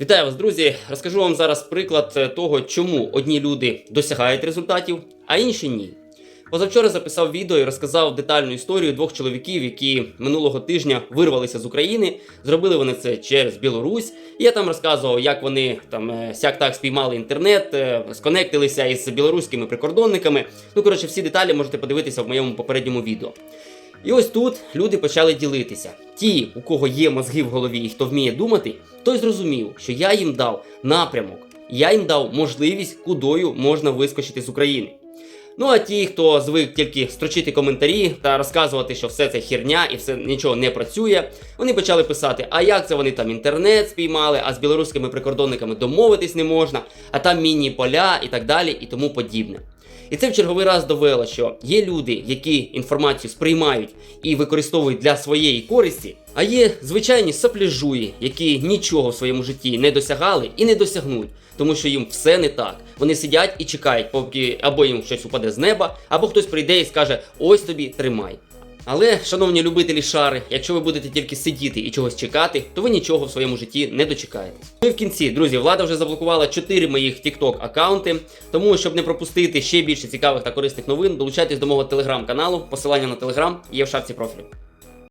Вітаю вас, друзі! Розкажу вам зараз приклад е, того, чому одні люди досягають результатів, а інші ні. Позавчора записав відео і розказав детальну історію двох чоловіків, які минулого тижня вирвалися з України. Зробили вони це через Білорусь. І я там розказував, як вони там е, сяк так спіймали інтернет, е, сконектилися із білоруськими прикордонниками. Ну коротше, всі деталі можете подивитися в моєму попередньому відео. І ось тут люди почали ділитися. Ті, у кого є мозги в голові і хто вміє думати, той зрозумів, що я їм дав напрямок, я їм дав можливість, кудою можна вискочити з України. Ну а ті, хто звик тільки строчити коментарі та розказувати, що все це херня і все нічого не працює, вони почали писати, а як це вони там інтернет спіймали, а з білоруськими прикордонниками домовитись не можна, а там мінні поля і так далі, і тому подібне. І це в черговий раз довело, що є люди, які інформацію сприймають і використовують для своєї користі, а є звичайні сопляжуї, які нічого в своєму житті не досягали і не досягнуть, тому що їм все не так. Вони сидять і чекають, поки або їм щось упаде з неба, або хтось прийде і скаже: ось тобі тримай. Але, шановні любителі шари, якщо ви будете тільки сидіти і чогось чекати, то ви нічого в своєму житті не дочекаєтесь. Ну і в кінці, друзі, влада вже заблокувала 4 моїх TikTok аккаунти. Тому, щоб не пропустити ще більше цікавих та корисних новин, долучайтесь до мого телеграм-каналу. Посилання на телеграм є в шапці профілю.